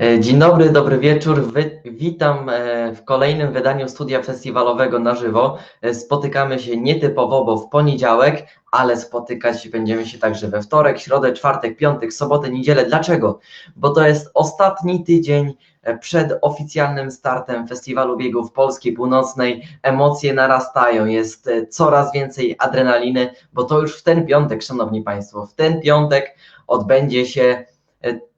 E, Dzień dobry, dobry wieczór. Witam e, w kolejnym wydaniu studia festiwalowego na żywo. E, Spotykamy się nietypowo, bo w poniedziałek, ale spotykać będziemy się także we wtorek, środę, czwartek, piątek, sobotę, niedzielę. Dlaczego? Bo to jest ostatni tydzień przed oficjalnym startem Festiwalu Biegów Polski Północnej. Emocje narastają, jest coraz więcej adrenaliny, bo to już w ten piątek, szanowni państwo, w ten piątek odbędzie się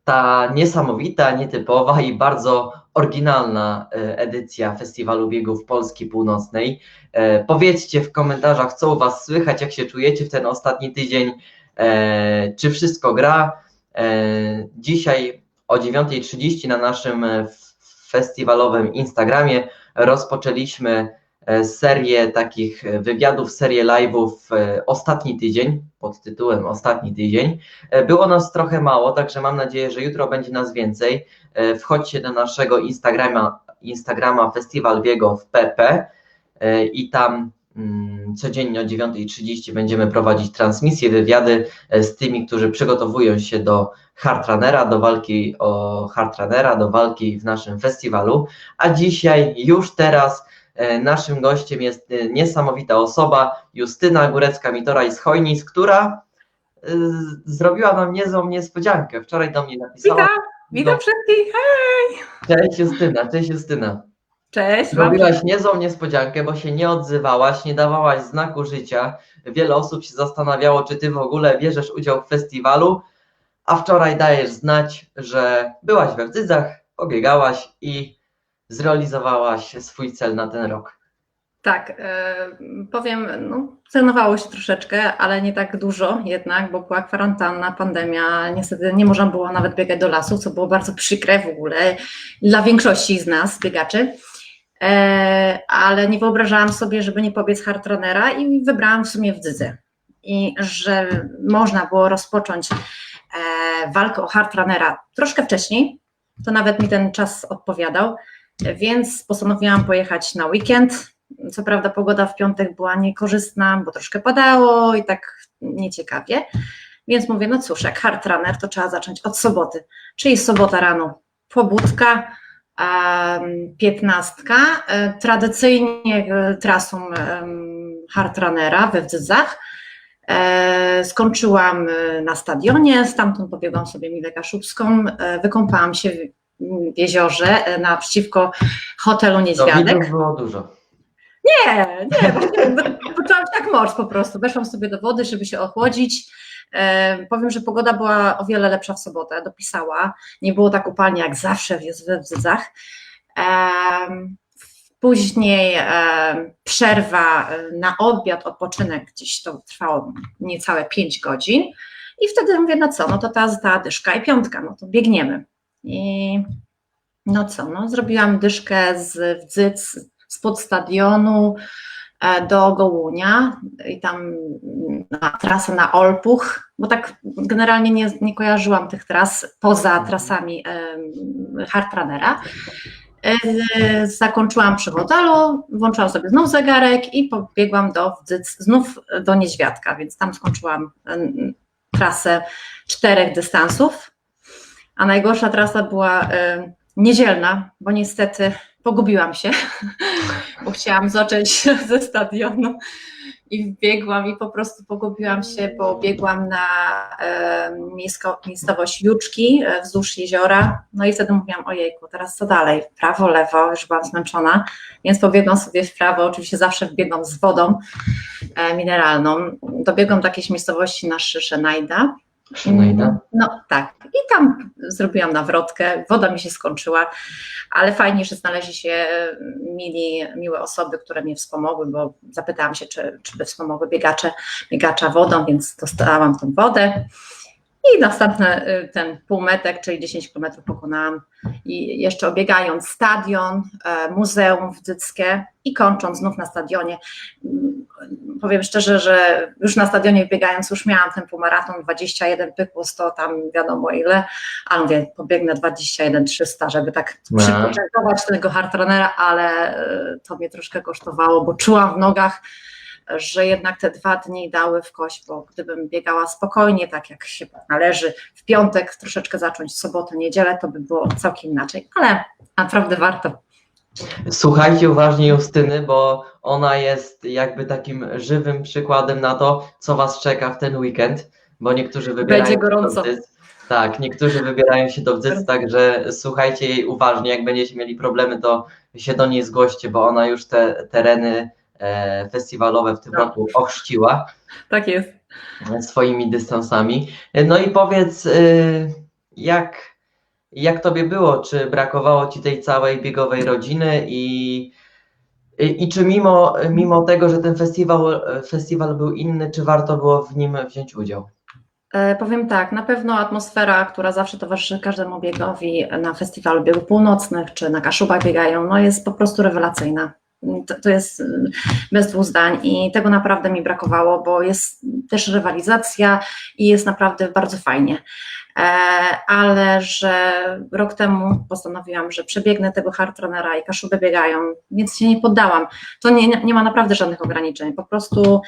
ta niesamowita, nietypowa i bardzo oryginalna e, edycja Festiwalu Biegów Polski Północnej. E, Powiedzcie w komentarzach, co u Was słychać, jak się czujecie w ten ostatni tydzień, e, czy wszystko gra. Dzisiaj o 9.30 na naszym festiwalowym Instagramie rozpoczęliśmy serię takich e, wywiadów, serię live'ów e, ostatni tydzień, pod tytułem Ostatni tydzień. E, Było nas trochę mało, także mam nadzieję, że jutro będzie nas więcej. E, Wchodźcie na naszego Instagrama, Instagrama Festiwal Biegów PP e, i tam mm, codziennie o 9.30 będziemy prowadzić transmisje, wywiady e, z tymi, którzy przygotowują się do hardrunnera, do walki o hardrunnera, do walki w naszym festiwalu. A dzisiaj, już teraz, e, naszym gościem jest e, niesamowita osoba, Justyna Górecka-Mitora z Chojnic, która y, zrobiła nam niezłą niespodziankę. Wczoraj do mnie napisała. Witam, witam No. wszystkich. Hej! Cześć Justyna, cześć Justyna. Cześć. Zrobiłaś niezłą niespodziankę, bo się nie odzywałaś, nie dawałaś znaku życia. Wiele osób się zastanawiało, czy ty w ogóle bierzesz udział w festiwalu, a wczoraj dajesz znać, że byłaś we Wdzydzach, pobiegałaś i zrealizowałaś swój cel na ten rok. Tak, e, powiem, no, trenowało się troszeczkę, ale nie tak dużo jednak, bo była kwarantanna, pandemia. Niestety nie można było nawet biegać do lasu, co było bardzo przykre w ogóle dla większości z nas, biegaczy. E, ale nie wyobrażałam sobie, żeby nie pobiec hardrunnera i wybrałam w sumie w Dzydze. I że można było rozpocząć e, walkę o hardrunnera troszkę wcześniej, to nawet mi ten czas odpowiadał, więc postanowiłam pojechać na weekend. Co prawda pogoda w piątek była niekorzystna, bo troszkę padało i tak nieciekawie, więc mówię, no cóż, jak hardrunner, to trzeba zacząć od soboty, czyli sobota rano pobudka, piętnastka, e, tradycyjnie e, trasą em, hardrunnera we Wdzydzach. E, Skończyłam na stadionie, stamtąd pobiegłam sobie Milę Kaszubską, wykąpałam się jeziorze e, naprzeciwko hotelu To Niedźwiadek. widzów było dużo. Nie, nie, poczułam jak mąż po prostu. Weszłam sobie do wody, żeby się ochłodzić. E, powiem, że pogoda była o wiele lepsza w sobotę, dopisała. Nie było tak upalnie jak zawsze we Wdzydzach. E, później e, przerwa e, na obiad, odpoczynek, gdzieś to trwało niecałe 5 godzin. I wtedy mówię, no co, no to ta, ta dyszka i piątka, no to biegniemy. I no co, no zrobiłam dyszkę z Wdzyc, spod stadionu e, do Gołunia i tam na trasę na Olpuch, bo tak generalnie nie, nie kojarzyłam tych tras poza trasami em, hardrunnera. E, Zakończyłam przy hotelu, włączyłam sobie znów zegarek i pobiegłam do Wdzyc, znów do Niedźwiadka, więc tam skończyłam trasę czterech dystansów, a najgorsza trasa była em, niedzielna, bo niestety pogubiłam się, bo chciałam zacząć ze stadionu i biegłam i po prostu pogubiłam się, bo biegłam na e, miejsko, miejscowość Juczki e, wzdłuż jeziora, no i wtedy mówiłam, ojejku, teraz co dalej, prawo, lewo, już byłam zmęczona, więc pobiegłam sobie w prawo, oczywiście zawsze biegłam z wodą e, mineralną, dobiegłam do jakiejś miejscowości na Szyszę Najda, Szanowna. no tak. I tam zrobiłam nawrotkę, woda mi się skończyła, ale fajnie, że znaleźli się mili, miłe osoby, które mnie wspomogły, bo zapytałam się, czy, czy by wspomogły biegacze, biegacza wodą, więc dostałam tą wodę. I następny y, ten półmetek, czyli 10 km pokonałam i jeszcze obiegając stadion, e, muzeum wdzyckie i kończąc znów na stadionie. Mm, Powiem szczerze, że już na stadionie biegając już miałam ten półmaraton 21 pykło 100 tam wiadomo ile, a mówię pobiegnę 21 300, żeby tak No. przypoczętować tego hardrunnera, ale e, to mnie troszkę kosztowało, bo czułam w nogach że jednak te dwa dni dały w kość, bo gdybym biegała spokojnie, tak jak się należy, w piątek troszeczkę zacząć, w sobotę, niedzielę, to by było całkiem inaczej, ale naprawdę warto. Słuchajcie uważnie Justyny, bo ona jest jakby takim żywym przykładem na to, co Was czeka w ten weekend, bo niektórzy wybierają Będzie się gorąco. Tak, niektórzy wybierają się do Wdzyc, także słuchajcie jej uważnie, jak będziecie mieli problemy, to się do niej zgłoście, bo ona już te tereny festiwalowe w tym Tak. roku ochrzciła Tak jest. swoimi dystansami. No i powiedz, y, jak, jak tobie było? Czy brakowało ci tej całej biegowej rodziny i, i, i czy mimo, mimo tego, że ten festiwal, festiwal był inny, czy warto było w nim wziąć udział? E, Powiem tak, na pewno atmosfera, która zawsze towarzyszy każdemu biegowi na festiwalu biegów północnych, czy na Kaszubach biegają, no jest po prostu rewelacyjna. To, to jest y, bez dwóch zdań i tego naprawdę mi brakowało, bo jest też rywalizacja i jest naprawdę bardzo fajnie. E, ale że rok temu postanowiłam, że przebiegnę tego hardrunnera i Kaszuby biegają, więc się nie poddałam. To nie, nie ma naprawdę żadnych ograniczeń, po prostu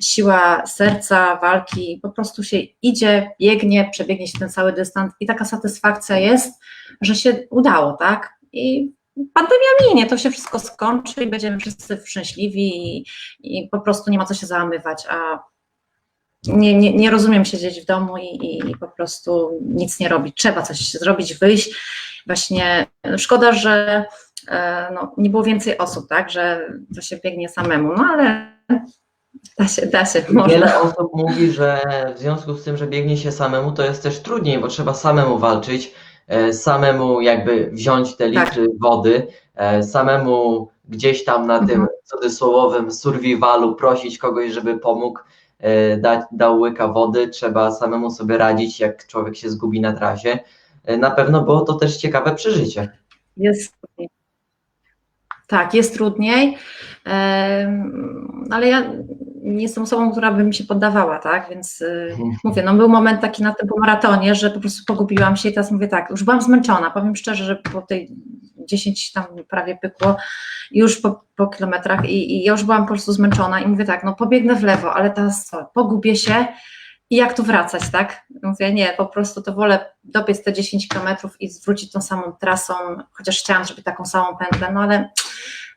siła serca, walki, po prostu się idzie, biegnie, przebiegnie się ten cały dystans i taka satysfakcja jest, że się udało, tak? I pandemia minie, to się wszystko skończy i będziemy wszyscy szczęśliwi i, i po prostu nie ma co się załamywać, a nie, nie, nie rozumiem siedzieć w domu i, i, po prostu nic nie robić. Trzeba coś zrobić, wyjść. Właśnie szkoda, że e, no, nie było więcej osób, tak, że to się biegnie samemu, no ale da się, da się, można. Wiele osób mówi, że w związku z tym, że biegnie się samemu, to jest też trudniej, bo trzeba samemu walczyć, samemu jakby wziąć te Tak. litry wody, e, samemu gdzieś tam na tym Mhm. cudzysłowowym survivalu prosić kogoś, żeby pomógł, e, dać, dał łyka wody, trzeba samemu sobie radzić, jak człowiek się zgubi na trasie. E, Na pewno było to też ciekawe przeżycie. Jest trudniej. Tak, jest trudniej, ale ja nie jestem osobą, która by mi się poddawała, tak, więc y, Mhm. mówię, no był moment taki na tym maratonie, że po prostu pogubiłam się i teraz mówię tak, już byłam zmęczona, powiem szczerze, że po tej 10 tam prawie pykło, już po, po kilometrach i, i ja już byłam po prostu zmęczona i mówię tak, no pobiegnę w lewo, ale teraz co, pogubię się i jak tu wracać, tak? Mówię, nie, po prostu to wolę dobiec te 10 kilometrów i zwrócić tą samą trasą, chociaż chciałam, żeby taką samą pętlę, no ale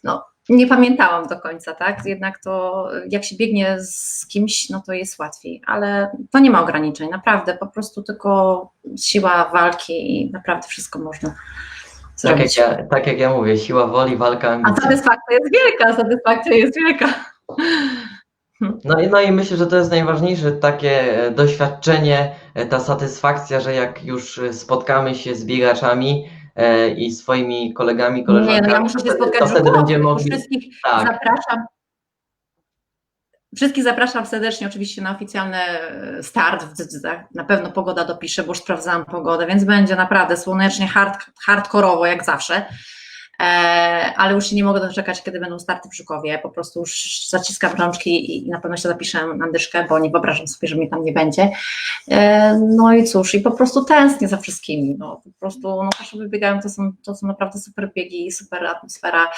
no, nie pamiętałam do końca, tak? Jednak to jak się biegnie z kimś, no to jest łatwiej, ale to nie ma ograniczeń, naprawdę, po prostu tylko siła walki i naprawdę wszystko można Tak jak, ja, tak jak ja mówię, siła woli, walka, A satysfakcja jest wielka, satysfakcja jest wielka. No i, no i myślę, że to jest najważniejsze takie e, doświadczenie, e, ta satysfakcja, że jak już e, spotkamy się z biegaczami i swoimi kolegami, Nie, koleżankami, no ja muszę się spotkać to wtedy będziemy mogli. wszystkich Tak, zapraszam. Wszystkich zapraszam serdecznie oczywiście na oficjalny e, start w. Na pewno pogoda dopisze, bo już sprawdzałam pogodę, więc będzie naprawdę słonecznie, hard, hardkorowo jak zawsze. E, ale już się nie mogę doczekać, kiedy będą starty w Żukowie. Po prostu już zaciskam rączki i, na pewno się zapiszę na dyszkę, bo nie wyobrażam sobie, że mnie tam nie będzie. E, no i cóż, i po prostu tęsknię za wszystkimi. No, po prostu no, Kaszuby biegają, to są, to są naprawdę super biegi, super atmosfera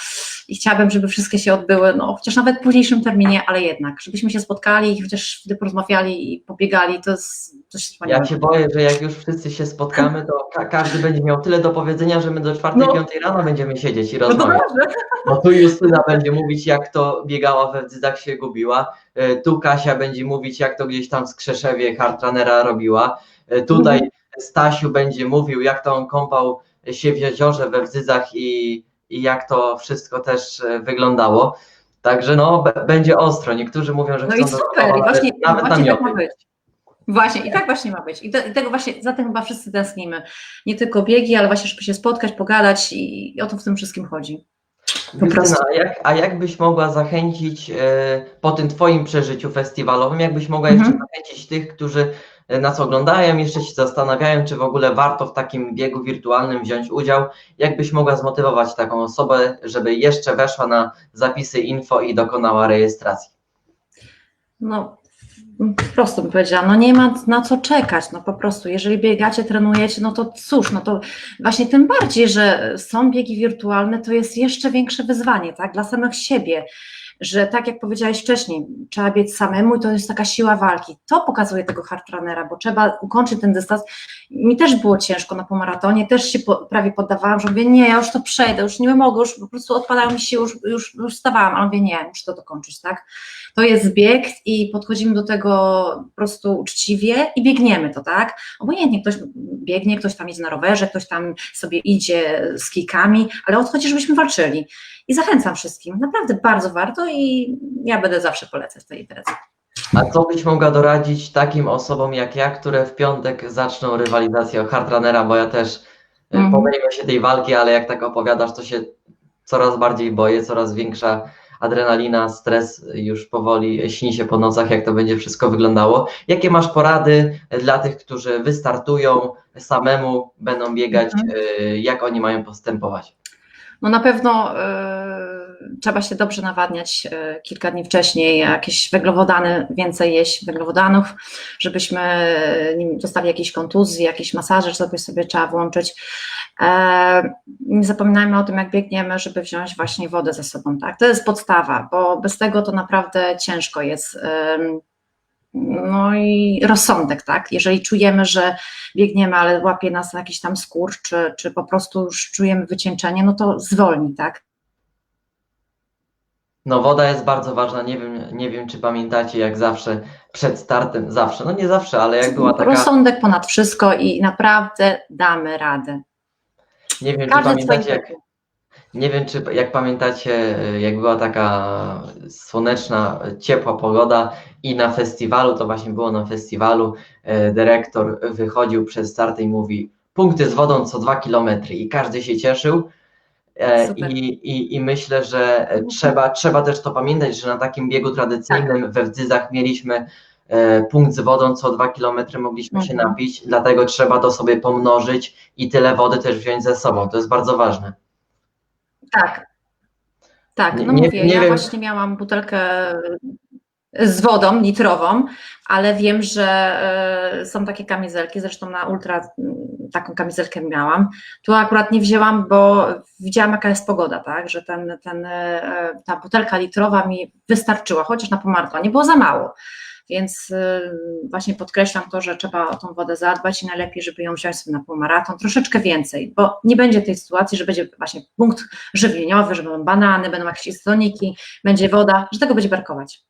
i chciałabym, żeby wszystkie się odbyły, no chociaż nawet w późniejszym terminie, ale jednak, żebyśmy się spotkali i chociaż wtedy porozmawiali i pobiegali, to jest coś wspaniałego. ja się boję, że jak już wszyscy się spotkamy, to ka każdy będzie miał tyle do powiedzenia, że my do 4-5 No. rano będziemy siedzieć i No rozmawiać. dobrze. No tu Justyna będzie mówić, jak to biegała we Wdzydzach się gubiła. E, Tu Kasia będzie mówić, jak to gdzieś tam w Skrzeszewie hardrunnera robiła. E, Tutaj Stasiu będzie mówił, jak to on kąpał się w jeziorze we Wdzydzach i, i jak to wszystko też e, wyglądało. Także no, będzie ostro. Niektórzy mówią, że No chcą i do super, Krakowa, właśnie, nawet, właśnie tak ma namioty. być. Właśnie, i tak właśnie ma być. I, to, I tego właśnie, za tym chyba wszyscy tęsknimy. Nie tylko biegi, ale właśnie, żeby się spotkać, pogadać i, i o to w tym wszystkim chodzi. Po Justyna, prostu. a jak, a jak byś mogła zachęcić e, po tym Twoim przeżyciu festiwalowym, jakbyś mogła Mhm. jeszcze zachęcić tych, którzy e, nas oglądają, jeszcze się zastanawiają, czy w ogóle warto w takim biegu wirtualnym wziąć udział, jak byś mogła zmotywować taką osobę, żeby jeszcze weszła na zapisy info i dokonała rejestracji? No, prosto bym powiedziała, no nie ma na co czekać, no po prostu, jeżeli biegacie, trenujecie, no to cóż, no to właśnie tym bardziej, że są biegi wirtualne, to jest jeszcze większe wyzwanie, tak, dla samych siebie, że tak jak powiedziałeś wcześniej, trzeba biec samemu i to jest taka siła walki. To pokazuje tego hardrunnera, bo trzeba ukończyć ten dystans. Mi też było ciężko na półmaratonie, też się po, prawie poddawałam, że mówię, nie, ja już to przejdę, już nie mogę, już po prostu odpadają mi się, już, już, już stawałam, ale mówię, nie, muszę to dokończyć, tak? To jest bieg i podchodzimy do tego po prostu uczciwie i biegniemy to, tak? Obojętnie ktoś biegnie, ktoś tam idzie na rowerze, ktoś tam sobie idzie z kijkami, ale odchodzi, żebyśmy walczyli. I zachęcam wszystkim, naprawdę bardzo warto i ja będę zawsze polecać tej imprezy. A co byś mogła doradzić takim osobom jak ja, które w piątek zaczną rywalizację o hardrunnera, bo ja też Mhm. mhm. pomyliłem się tej walki, ale jak tak opowiadasz, to się coraz bardziej boję, coraz większa adrenalina, stres już powoli śni się po nocach, jak to będzie wszystko wyglądało. Jakie masz porady dla tych, którzy wystartują samemu, będą biegać, y, jak oni mają postępować? No na pewno e, trzeba się dobrze nawadniać e, kilka dni wcześniej, jakieś węglowodany, więcej jeść węglowodanów, żebyśmy nie dostali jakiejś kontuzji, jakieś masaże sobie, sobie trzeba włączyć. E, nie zapominajmy o tym, jak biegniemy, żeby wziąć właśnie wodę ze sobą, tak? To jest podstawa, bo bez tego to naprawdę ciężko jest. em, no i rozsądek, tak? Jeżeli czujemy, że biegniemy, ale łapie nas jakiś tam skurcz, czy, czy po prostu już czujemy wycieńczenie, no to zwolni, tak? No woda jest bardzo ważna, nie wiem, nie wiem czy pamiętacie jak zawsze przed startem, zawsze, no nie zawsze, ale jak była taka, Rozsądek ponad wszystko i naprawdę damy radę. nie wiem czy Każdy swoim pamiętacie jak, tempie. Nie wiem czy jak pamiętacie jak była taka słoneczna, ciepła pogoda i na festiwalu, to właśnie było na festiwalu, e, dyrektor wychodził przed startem i mówi punkty z wodą co dwa kilometry i każdy się cieszył. E. I, i, I myślę, że trzeba, trzeba też to pamiętać, że na takim biegu tradycyjnym we Wdzyzach mieliśmy e, punkt z wodą, co dwa kilometry mogliśmy się Mhm. napić, dlatego trzeba to sobie pomnożyć i tyle wody też wziąć ze sobą. To jest bardzo ważne. Tak. Tak, no nie- mówię, nie ja wiem- właśnie miałam butelkę z wodą litrową, ale wiem, że e, są takie kamizelki, zresztą na ultra mm, taką kamizelkę miałam. Tu akurat nie wzięłam, bo widziałam jaka jest pogoda, tak, że ten, ten, e, ta butelka litrowa mi wystarczyła, chociaż na pomarto, nie było za mało. Więc e, właśnie podkreślam to, że trzeba o tą wodę zadbać i najlepiej, żeby ją wziąć sobie na półmaraton, troszeczkę więcej, bo nie będzie tej sytuacji, że będzie właśnie punkt żywieniowy, że będą banany, będą jakieś istoniki, będzie woda, że tego będzie brakować.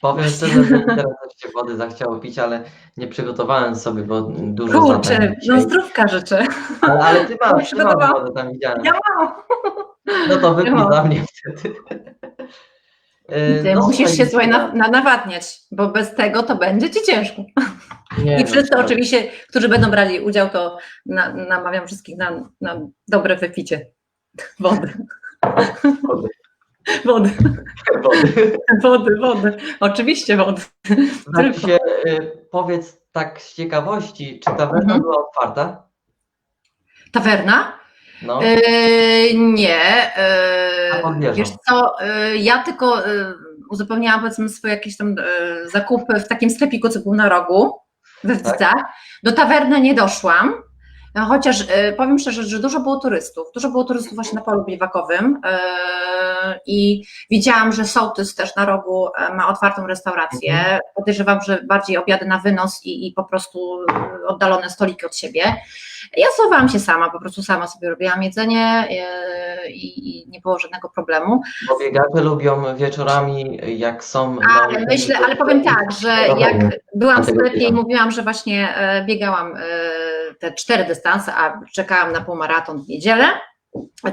Powiem szczerze, że teraz się wody zachciało pić, ale nie przygotowałem sobie, bo dużo Kurczę, no zdrówka życzę. ale, ale ty masz, ty masz wodę tam widziałem. Ja mam. No to wypij Ja za mnie wtedy. E, Ty no musisz się słuchaj, na, na, nawadniać, bo bez tego to będzie ci ciężko. nie, I no, wszyscy tak. oczywiście, którzy będą brali udział, to na, namawiam wszystkich na, na dobre wypicie wody. Wody. Wody, Wody. wody, wody. Oczywiście wody. Znaczy się, y, powiedz tak z ciekawości, czy tawerna Mhm. była otwarta? Tawerna? No, Yy, nie. Yy, wiesz co, yy, ja tylko yy, uzupełniałam powiedzmy swoje jakieś tam yy, zakupy w takim sklepiku, co był na rogu we Tak. Wdzicach. Do tawerny nie doszłam. No, Chociaż yy, powiem szczerze, że dużo było turystów. Dużo było turystów właśnie na polu biwakowym yy, i widziałam, że Sołtys też na rogu yy, ma otwartą restaurację. Mhm. Podejrzewam, że bardziej obiady na wynos i, i po prostu oddalone stoliki od siebie. Ja słowałam się sama, po prostu sama sobie robiłam jedzenie i, i nie było żadnego problemu. bo biegacze lubią wieczorami, jak są... Ale myślę, ale powiem tak, że jak byłam w sklepie i mówiłam, że właśnie e, biegałam e, te cztery dystanse, a czekałam na półmaraton w niedzielę,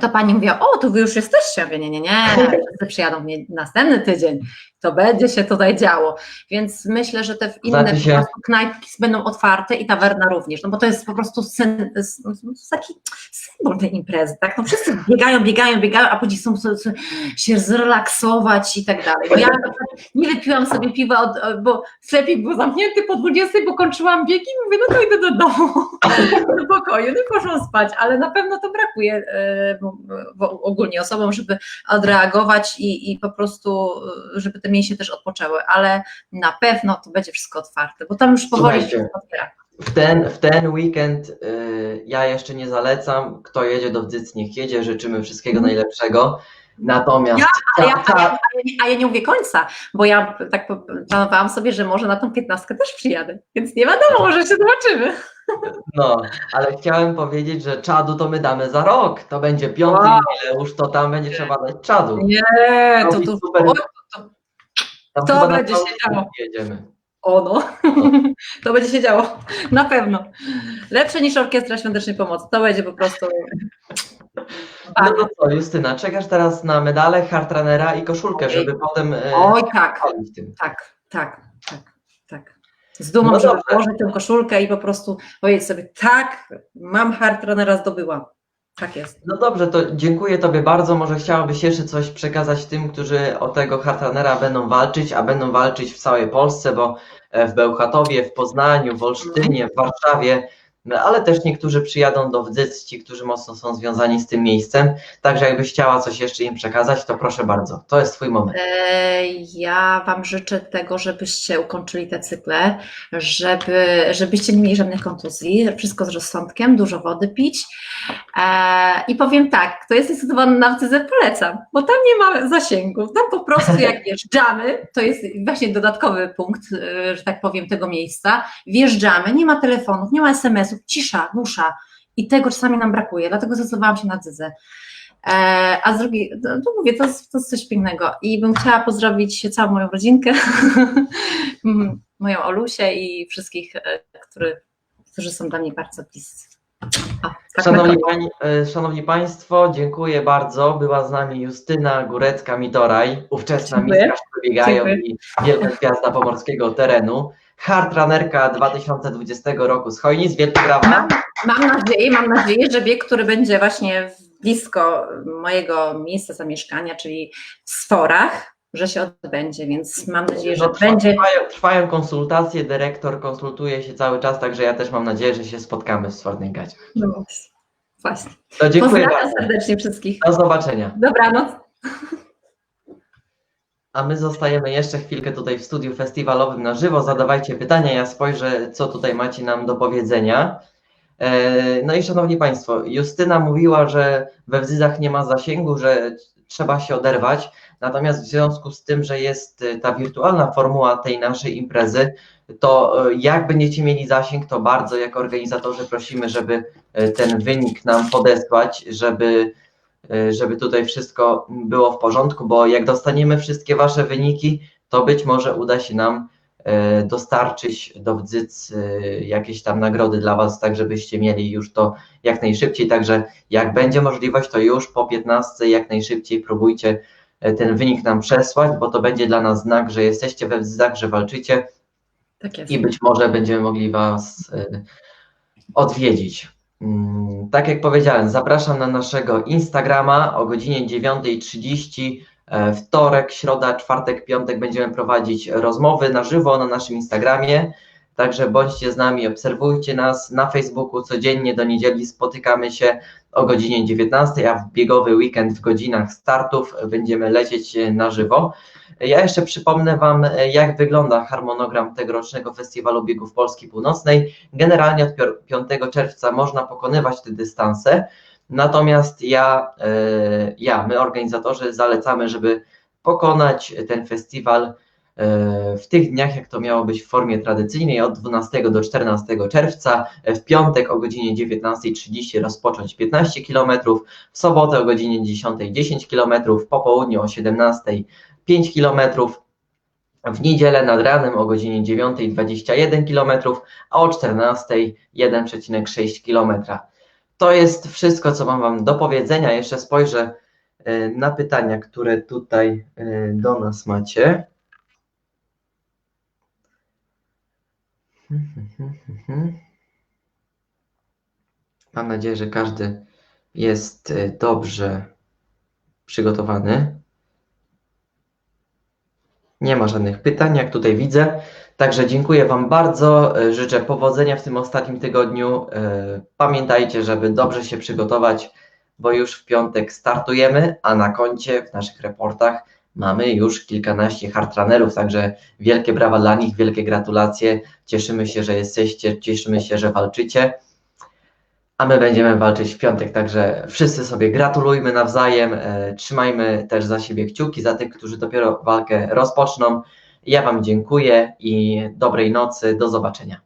to pani mówiła, o, tu wy już jesteście. Ja mówię, nie, nie, nie, wszyscy przyjadą w nie, następny tydzień, to będzie się tutaj działo. Więc myślę, że te inne Znaczy się- knajpki będą otwarte i tawerna również, no bo to jest po prostu syn, no, taki symbol tej imprezy, tak? No wszyscy biegają, biegają, biegają, a później sobie się zrelaksować i tak dalej. Bo ja nie wypiłam sobie piwa, od, bo sklepik był zamknięty po 20, bo kończyłam biegi i mówię, no to idę do domu, do pokoju, no i poszłam spać, ale na pewno to brakuje e, bo- bo ogólnie osobom, żeby odreagować i, i po prostu, e, żeby te mięśnie też odpoczęły, ale na pewno to będzie wszystko otwarte, bo tam już powoli Słuchajcie, się otwiera. W ten, w ten weekend y, ja jeszcze nie zalecam. Kto jedzie do Wdyc, niech jedzie. Życzymy wszystkiego Mhm. najlepszego. Natomiast Ale ja, ta- a, ja, a, ja nie, a ja nie mówię końca, bo ja tak planowałam sobie, że może na tą piętnastkę też przyjadę, więc nie wiadomo, może się zobaczymy. No, ale chciałem powiedzieć, że czadu to my damy za rok. To będzie piąty Wow. jubileusz, to tam będzie trzeba dać czadu. Nie, to, Robić to, super- Tam to będzie się działo. Jedziemy. o no, to będzie się działo, na pewno. Lepsze niż Orkiestra Świątecznej Pomocy, to będzie po prostu... No to co, Justyna, czekasz teraz na medale, hardrunnera i koszulkę, Ojej. żeby potem e, Oj tak, tak, tak, tak, tak. Z dumą, No że włożę tę koszulkę i po prostu powiedzieć sobie, tak, mam hard runnera zdobyłam. Tak jest. No dobrze, to dziękuję Tobie bardzo. Może chciałabyś jeszcze coś przekazać tym, którzy o tego hardrunnera będą walczyć, a będą walczyć w całej Polsce, bo e, w Bełchatowie, w Poznaniu, w Olsztynie, w Warszawie, ale też niektórzy przyjadą do Wdzyc, ci, którzy mocno są związani z tym miejscem. Także jakbyś chciała coś jeszcze im przekazać, to proszę bardzo. To jest Twój moment. E, Ja Wam życzę tego, żebyście ukończyli te cykle, żeby, żebyście nie mieli żadnych kontuzji, wszystko z rozsądkiem, dużo wody pić. E, I powiem tak, kto jest zdecydowany na wcyzę, polecam, bo tam nie ma zasięgu. Tam po prostu jak wjeżdżamy, to jest właśnie dodatkowy punkt, e, że tak powiem, tego miejsca. Wjeżdżamy, nie ma telefonów, nie ma SMS-ów, cisza, dusza. I tego czasami nam brakuje, dlatego zdecydowałam się na Dzyzę. E, A z drugiej, no, to mówię, to jest, to jest coś pięknego. I bym chciała pozdrowić całą moją rodzinkę, moją Olusię i wszystkich, e, który, którzy są dla mnie bardzo bliscy. O, tak Szanowni, koniec. pani, e, szanowni Państwo, dziękuję bardzo. Była z nami Justyna Górecka-Mitoraj, ówczesna mistrz przebiegają i wielka gwiazda pomorskiego terenu. Hardrunnerka 2020 roku z Chojnic. Wielkie brawa. Mam, mam nadzieję, mam nadzieję, że bieg, który będzie właśnie blisko mojego miejsca zamieszkania, czyli w Sforach, że się odbędzie, więc mam nadzieję, że No, trwa- będzie. Trwają, trwają konsultacje, dyrektor konsultuje się cały czas, także ja też mam nadzieję, że się spotkamy w Sfornej Gaciach. No, właśnie. To dziękuję Pozdrawiam bardzo. serdecznie wszystkich. Do zobaczenia. Dobranoc. A my zostajemy jeszcze chwilkę tutaj w studiu festiwalowym na żywo. Zadawajcie pytania, ja spojrzę, co tutaj macie nam do powiedzenia. E, No i szanowni Państwo, Justyna mówiła, że we Wzyzach nie ma zasięgu, że trzeba się oderwać. Natomiast w związku z tym, że jest e, ta wirtualna formuła tej naszej imprezy, to e, jak będziecie mieli zasięg, to bardzo jako organizatorzy prosimy, żeby ten wynik nam podesłać, żeby żeby tutaj wszystko było w porządku, bo jak dostaniemy wszystkie Wasze wyniki, to być może uda się nam y, dostarczyć do Wdzyc y, jakieś tam nagrody dla Was, tak żebyście mieli już to jak najszybciej. Także jak będzie możliwość, to już po 15 jak najszybciej próbujcie y, ten wynik nam przesłać, bo to będzie dla nas znak, że jesteście we Wdzycach, że walczycie Tak i być może będziemy mogli Was y, odwiedzić. Mm, Tak jak powiedziałem, zapraszam na naszego Instagrama o godzinie 9.30. e, Wtorek, środa, czwartek, piątek będziemy prowadzić rozmowy na żywo na naszym Instagramie. Także bądźcie z nami, obserwujcie nas na Facebooku codziennie do niedzieli spotykamy się o godzinie 19, a w biegowy weekend w godzinach startów będziemy lecieć na żywo. Ja jeszcze przypomnę Wam, jak wygląda harmonogram tegorocznego Festiwalu Biegów Polski Północnej. Generalnie od pior- 5 czerwca można pokonywać te dystanse, natomiast ja, e, ja, my organizatorzy zalecamy, żeby pokonać ten festiwal w tych dniach, jak to miało być w formie tradycyjnej, od 12 do 14 czerwca, w piątek o godzinie 19.30 rozpocząć 15 km, w sobotę o godzinie 10.00 10 km, po południu o 17.00 5 km, w niedzielę nad ranem o godzinie 9.21 km, a o 14.00 1,6 km. To jest wszystko, co mam Wam do powiedzenia. Jeszcze spojrzę e, na pytania, które tutaj e, do nas macie. Mam nadzieję, że każdy jest e, dobrze przygotowany. Nie ma żadnych pytań, jak tutaj widzę. Także dziękuję Wam bardzo. e, Życzę powodzenia w tym ostatnim tygodniu. E, Pamiętajcie, żeby dobrze się przygotować, bo już w piątek startujemy, a na koncie w naszych reportach mamy już kilkanaście hardrunnerów, także wielkie brawa dla nich, wielkie gratulacje. Cieszymy się, że jesteście, cieszymy się, że walczycie. a my będziemy walczyć w piątek, także wszyscy sobie gratulujmy nawzajem, e, trzymajmy też za siebie kciuki, za tych, którzy dopiero walkę rozpoczną. Ja Wam dziękuję i dobrej nocy, do zobaczenia.